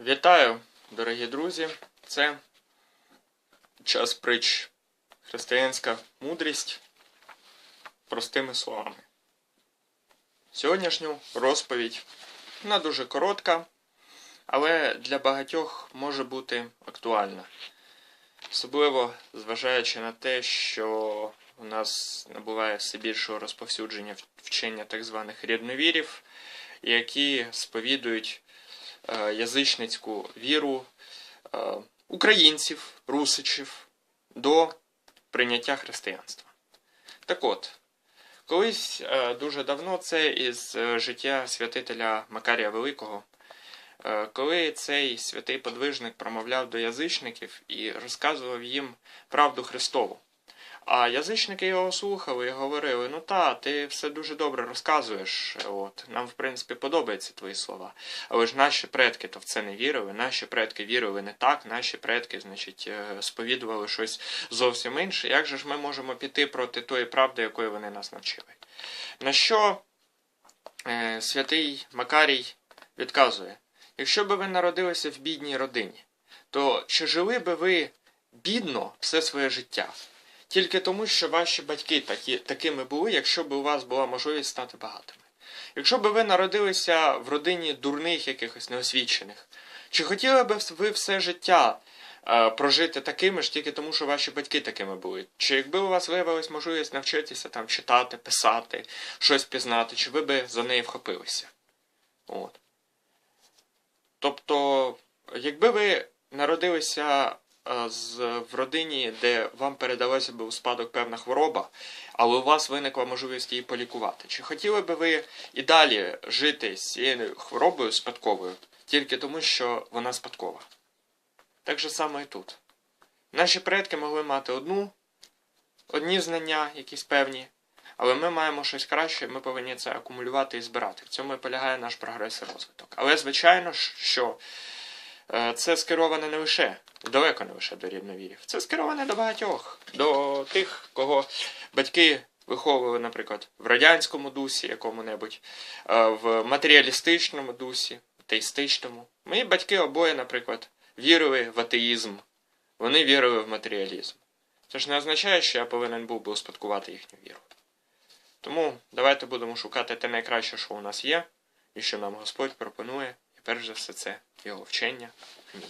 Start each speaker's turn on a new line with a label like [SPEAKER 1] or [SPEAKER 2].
[SPEAKER 1] Вітаю, дорогі друзі! Це час притч християнська мудрість простими словами. Сьогоднішню розповідь вона дуже коротка, але для багатьох може бути актуальна. Особливо зважаючи на те, що у нас набуває все більшого розповсюдження вчення так званих рідновірів, які сповідують язичницьку віру е, українців, русичів до прийняття християнства. Так от, колись е, дуже давно це із е, життя святителя Макарія Великого, е, коли цей святий подвижник промовляв до язичників і розказував їм правду Христову. А язичники його слухали і говорили: ну та, ти все дуже добре розказуєш. От нам, в принципі, подобаються твої слова. Але ж наші предки то в це не вірили. Наші предки вірили не так. Наші предки, значить, е, сповідували щось зовсім інше. Як же ж ми можемо піти проти тої правди, якої вони нас навчили? На що е, святий Макарій відказує: якщо би ви народилися в бідній родині, то чи жили би ви бідно все своє життя? Тільки тому, що ваші батьки такі, такими були, якщо б у вас була можливість стати багатими. Якщо б ви народилися в родині дурних якихось неосвічених, чи хотіли б ви все життя е, прожити такими ж тільки тому, що ваші батьки такими були? Чи якби у вас виявилась можливість навчитися там читати, писати, щось пізнати, чи ви би за неї вхопилися? От. Тобто, якби ви народилися з, в родині, де вам передалася би у спадок певна хвороба, але у вас виникла можливість її полікувати. Чи хотіли би ви і далі жити з цією хворобою спадковою, тільки тому, що вона спадкова? Так же само і тут. Наші предки могли мати одну, одні знання, якісь певні, але ми маємо щось краще, ми повинні це акумулювати і збирати. В цьому і полягає наш прогрес і розвиток. Але, звичайно що е, це скероване не лише, далеко не лише до рівновірів. Це скероване до багатьох, до тих, кого батьки виховували, наприклад, в радянському дусі якому-небудь, е, в матеріалістичному дусі, теїстичному. Мої батьки обоє, наприклад, вірили в атеїзм, вони вірили в матеріалізм. Це ж не означає, що я повинен був би успадкувати їхню віру. Тому давайте будемо шукати те найкраще, що у нас є, і що нам Господь пропонує, перш за все це його вчення. Амінь.